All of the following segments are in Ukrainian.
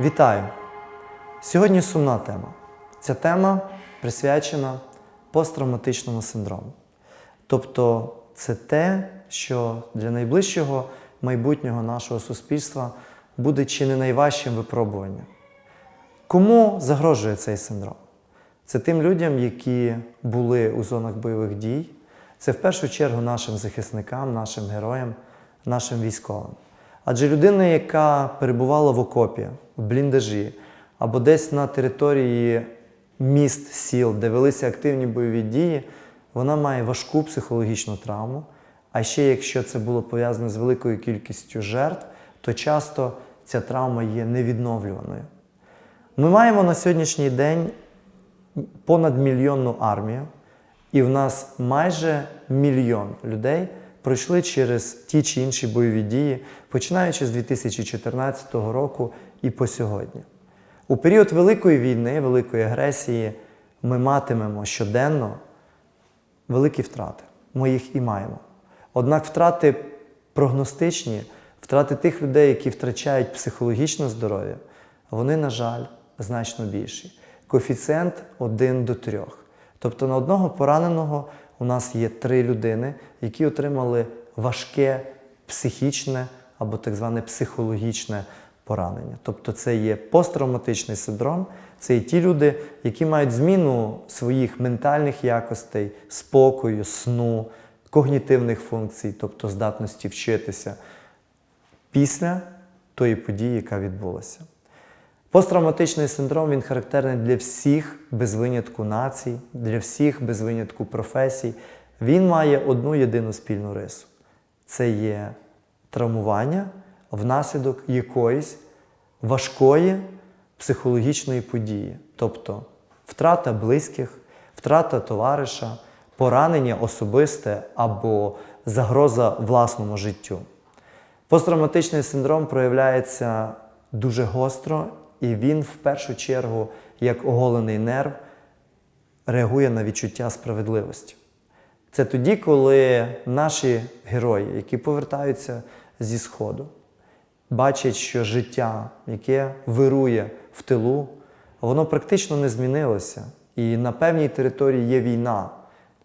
Вітаю! Сьогодні сумна тема. Ця тема присвячена посттравматичному синдрому. Тобто, це те, що для найближчого майбутнього нашого суспільства буде чи не найважчим випробуванням. Кому загрожує цей синдром? Це тим людям, які були у зонах бойових дій. Це в першу чергу нашим захисникам, нашим героям, нашим військовим. Адже людина, яка перебувала в окопі, в бліндажі або десь на території міст, сіл, де велися активні бойові дії, вона має важку психологічну травму. А ще якщо це було пов'язане з великою кількістю жертв, то часто ця травма є невідновлюваною. Ми маємо на сьогоднішній день понад мільйонну армію, і в нас майже мільйон людей пройшли через ті чи інші бойові дії, починаючи з 2014 року і по сьогодні. У період Великої війни, Великої агресії ми матимемо щоденно великі втрати. Ми їх і маємо. Однак втрати прогностичні, втрати тих людей, які втрачають психологічне здоров'я, вони, на жаль, значно більші. Коефіцієнт 1 до 3. Тобто на одного пораненого у нас є три людини, які отримали важке психічне або так зване психологічне поранення. Тобто це є посттравматичний синдром, це є ті люди, які мають зміну своїх ментальних якостей, спокою, сну, когнітивних функцій, тобто здатності вчитися після тої події, яка відбулася. Посттравматичний синдром він характерний для всіх без винятку націй, для всіх без винятку професій. Він має одну єдину спільну рису: це є травмування внаслідок якоїсь важкої психологічної події, тобто втрата близьких, втрата товариша, поранення особисте або загроза власному життю. Посттравматичний синдром проявляється дуже гостро, і він в першу чергу, як оголений нерв, реагує на відчуття справедливості. Це тоді, коли наші герої, які повертаються зі Сходу, бачать, що життя, яке вирує в тилу, воно практично не змінилося. І на певній території є війна,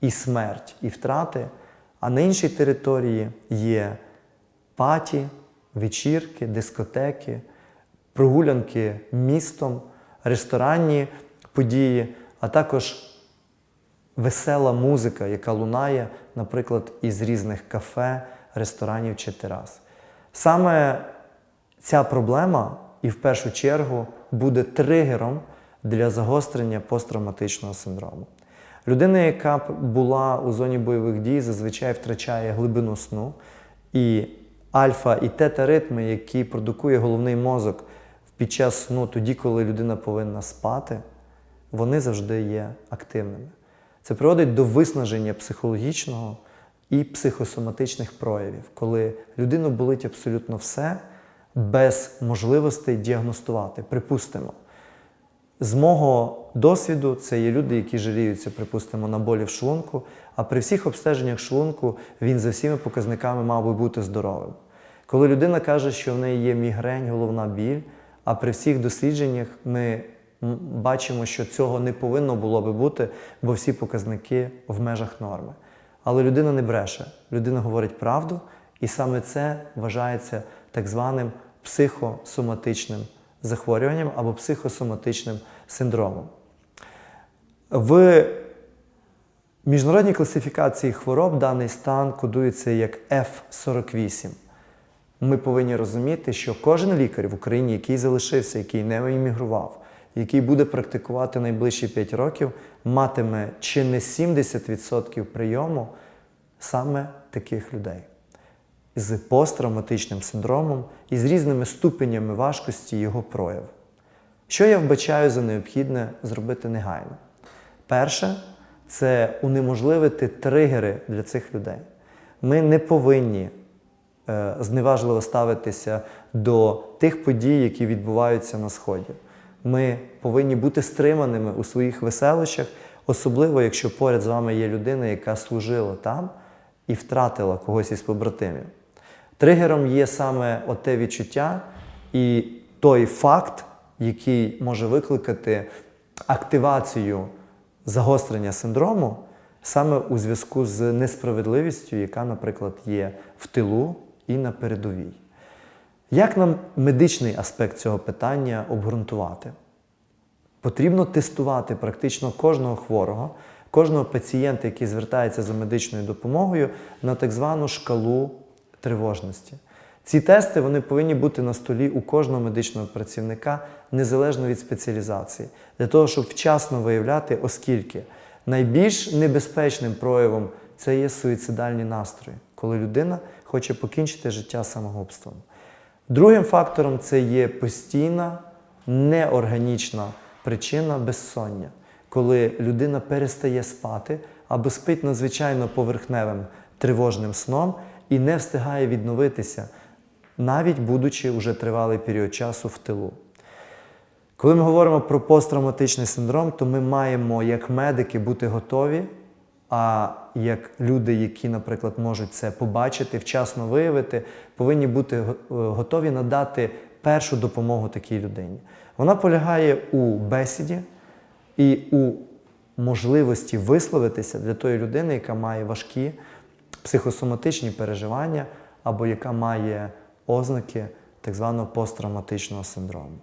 і смерть, і втрати, а на іншій території є паті, вечірки, дискотеки, прогулянки містом, ресторанні події, а також весела музика, яка лунає, наприклад, із різних кафе, ресторанів чи терас. Саме ця проблема, і в першу чергу, буде тригером для загострення посттравматичного синдрому. Людина, яка була у зоні бойових дій, зазвичай втрачає глибину сну, і альфа і тета ритми, які продукує головний мозок під час сну, тоді, коли людина повинна спати, вони завжди є активними. Це приводить до виснаження психологічного і психосоматичних проявів, коли людину болить абсолютно все без можливостей діагностувати. Припустимо, з мого досвіду це є люди, які жаліються, припустимо, на болі в шлунку, а при всіх обстеженнях шлунку він за всіми показниками мав би бути здоровим. Коли людина каже, що в неї є мігрень, головна біль, а при всіх дослідженнях ми бачимо, що цього не повинно було би бути, бо всі показники в межах норми. Але людина не бреше, людина говорить правду, і саме це вважається так званим психосоматичним захворюванням або психосоматичним синдромом. В міжнародній класифікації хвороб даний стан кодується як F48. Ми повинні розуміти, що кожен лікар в Україні, який залишився, який не іммігрував, який буде практикувати найближчі 5 років, матиме чи не 70% прийому саме таких людей з посттравматичним синдромом і з різними ступенями важкості його прояву. Що я вбачаю за необхідне зробити негайно? Перше, це унеможливити тригери для цих людей. Ми не повинні зневажливо ставитися до тих подій, які відбуваються на Сході. Ми повинні бути стриманими у своїх веселощах, особливо якщо поряд з вами є людина, яка служила там і втратила когось із побратимів. Тригером є саме оте відчуття і той факт, який може викликати активацію загострення синдрому саме у зв'язку з несправедливістю, яка, наприклад, є в тилу і на передовій. Як нам медичний аспект цього питання обґрунтувати? Потрібно тестувати практично кожного хворого, кожного пацієнта, який звертається за медичною допомогою, на так звану шкалу тривожності. Ці тести вони повинні бути на столі у кожного медичного працівника незалежно від спеціалізації, для того, щоб вчасно виявляти, оскільки найбільш небезпечним проявом це є суїцидальні настрої, коли людина хоче покінчити життя самогубством. Другим фактором це є постійна неорганічна причина безсоння, коли людина перестає спати або спить надзвичайно поверхневим тривожним сном і не встигає відновитися, навіть будучи вже тривалий період часу в тилу. Коли ми говоримо про посттравматичний синдром, то ми маємо як медики бути готові, а як люди, які, наприклад, можуть це побачити, вчасно виявити, повинні бути е, готові надати першу допомогу такій людині. Вона полягає у бесіді і у можливості висловитися для тої людини, яка має важкі психосоматичні переживання або яка має ознаки так званого посттравматичного синдрому.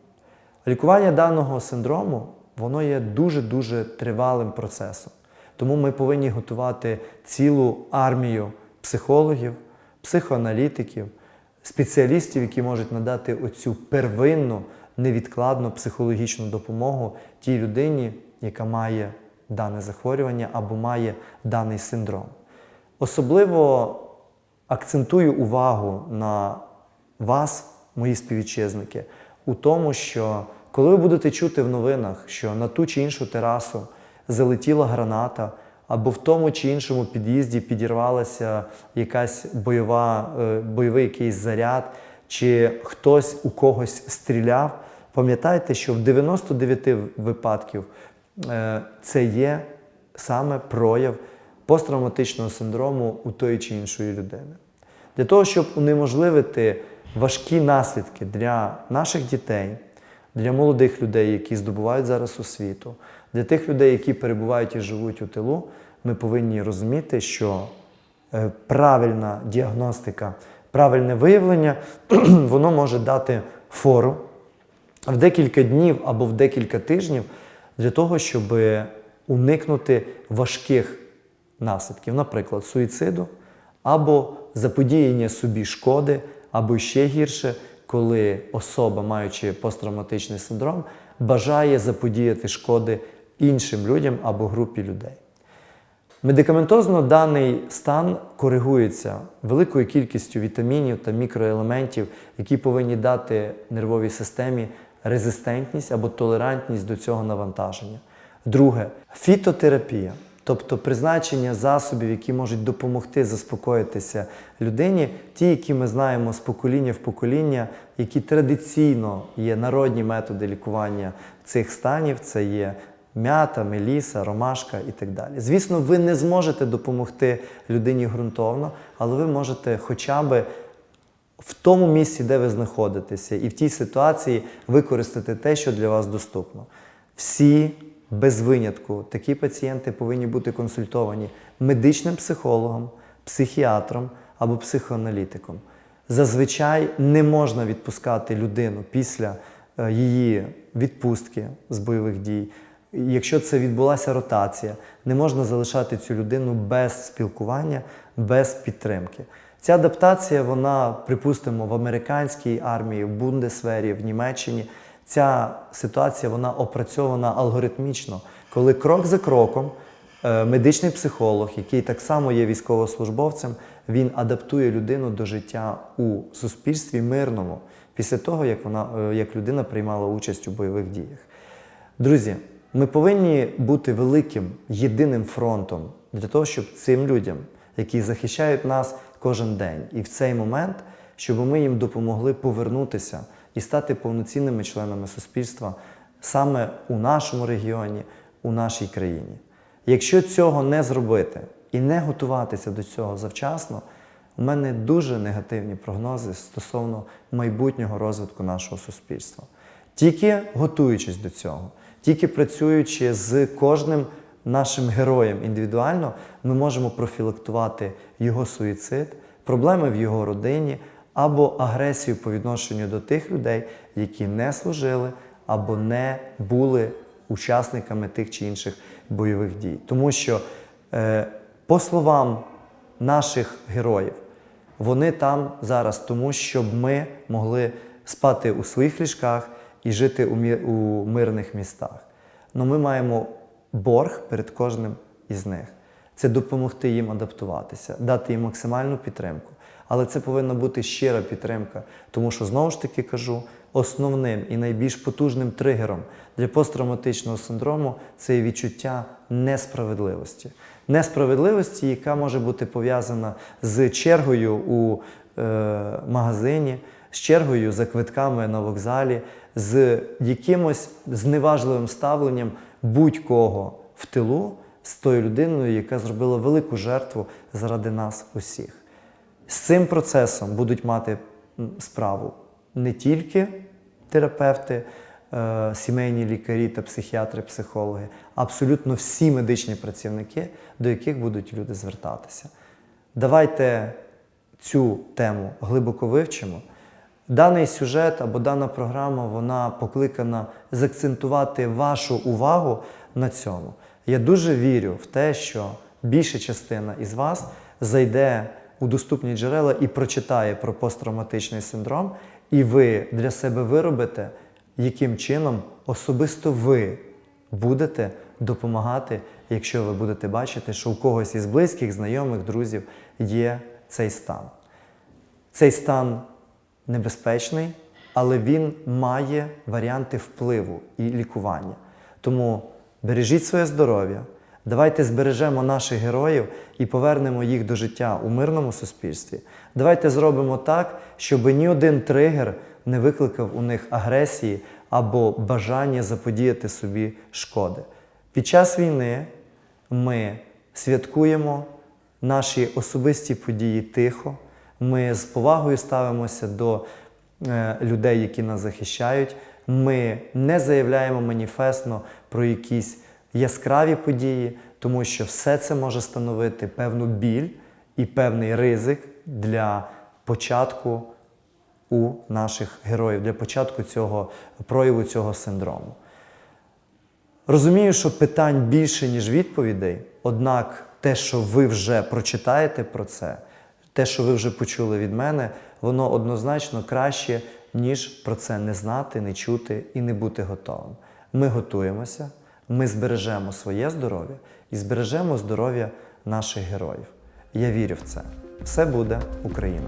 Лікування даного синдрому воно є дуже-дуже тривалим процесом. Тому ми повинні готувати цілу армію психологів, психоаналітиків, спеціалістів, які можуть надати оцю первинну, невідкладну психологічну допомогу тій людині, яка має дане захворювання або має даний синдром. Особливо акцентую увагу на вас, мої співвітчизники, у тому, що коли ви будете чути в новинах, що на ту чи іншу терасу залетіла граната, або в тому чи іншому під'їзді підірвалася якась бойова, е, бойовий якийсь заряд, чи хтось у когось стріляв, пам'ятайте, що в 99 випадків е, це є саме прояв посттравматичного синдрому у тої чи іншої людини. Для того, щоб унеможливити важкі наслідки для наших дітей, для молодих людей, які здобувають зараз освіту, для тих людей, які перебувають і живуть у тилу, ми повинні розуміти, що е, правильна діагностика, правильне виявлення, воно може дати фору в декілька днів або в декілька тижнів для того, щоб уникнути важких наслідків, наприклад, суїциду або заподіяння собі шкоди, або ще гірше, коли особа, маючи посттравматичний синдром, бажає заподіяти шкоди іншим людям або групі людей. Медикаментозно даний стан коригується великою кількістю вітамінів та мікроелементів, які повинні дати нервовій системі резистентність або толерантність до цього навантаження. Друге фітотерапія, тобто призначення засобів, які можуть допомогти заспокоїтися людині, ті, які ми знаємо з покоління в покоління, які традиційно є народні методи лікування цих станів, це є м'ята, меліса, ромашка і так далі. Звісно, ви не зможете допомогти людині ґрунтовно, але ви можете хоча б в тому місці, де ви знаходитеся, і в тій ситуації використати те, що для вас доступно. Всі без винятку такі пацієнти повинні бути консультовані медичним психологом, психіатром або психоаналітиком. Зазвичай не можна відпускати людину після е, її відпустки з бойових дій. Якщо це відбулася ротація, не можна залишати цю людину без спілкування, без підтримки. Ця адаптація, вона, припустимо, в американській армії, в Бундесвері, в Німеччині. Ця ситуація вона опрацьована алгоритмічно, коли крок за кроком е, медичний психолог, який так само є військовослужбовцем, він адаптує людину до життя у суспільстві мирному після того, як вона е, як людина приймала участь у бойових діях. Друзі, ми повинні бути великим єдиним фронтом для того, щоб цим людям, які захищають нас кожен день, і в цей момент, щоб ми їм допомогли повернутися і стати повноцінними членами суспільства саме у нашому регіоні, у нашій країні. Якщо цього не зробити і не готуватися до цього завчасно, у мене дуже негативні прогнози стосовно майбутнього розвитку нашого суспільства. Тільки готуючись до цього, тільки працюючи з кожним нашим героєм індивідуально, ми можемо профілактувати його суїцид, проблеми в його родині або агресію по відношенню до тих людей, які не служили або не були учасниками тих чи інших бойових дій. Тому що, е, по словам наших героїв, вони там зараз тому, щоб ми могли спати у своїх ліжках і жити у, мі- у мирних містах. Но ми маємо борг перед кожним із них. Це допомогти їм адаптуватися, дати їм максимальну підтримку. Але це повинна бути щира підтримка, тому що знову ж таки кажу, основним і найбільш потужним тригером для посттравматичного синдрому це відчуття несправедливості. Несправедливості, яка може бути пов'язана з чергою у е, магазині, з чергою за квитками на вокзалі, з якимось зневажливим ставленням будь-кого в тилу з тою людиною, яка зробила велику жертву заради нас усіх. З цим процесом будуть мати справу не тільки терапевти, е, сімейні лікарі та психіатри, психологи, абсолютно всі медичні працівники, до яких будуть люди звертатися. Давайте цю тему глибоко вивчимо. Даний сюжет або дана програма вона покликана закцентувати вашу увагу на цьому. Я дуже вірю в те, що більша частина із вас зайде у доступні джерела і прочитає про посттравматичний синдром, і ви для себе виробите, яким чином особисто ви будете допомагати, якщо ви будете бачити, що у когось із близьких, знайомих, друзів є цей стан. Цей стан небезпечний, але він має варіанти впливу і лікування. Тому бережіть своє здоров'я, давайте збережемо наших героїв і повернемо їх до життя у мирному суспільстві. Давайте зробимо так, щоб ні один тригер не викликав у них агресії або бажання заподіяти собі шкоди. Під час війни ми святкуємо наші особисті події тихо. Ми з повагою ставимося до е, людей, які нас захищають. Ми не заявляємо маніфестно про якісь яскраві події, тому що все це може становити певну біль і певний ризик для початку у наших героїв, для початку цього прояву цього синдрому. Розумію, що питань більше, ніж відповідей, однак те, що ви вже прочитаєте про це, те, що ви вже почули від мене, воно однозначно краще, ніж про це не знати, не чути і не бути готовим. Ми готуємося, ми збережемо своє здоров'я і збережемо здоров'я наших героїв. Я вірю в це. Все буде Україна!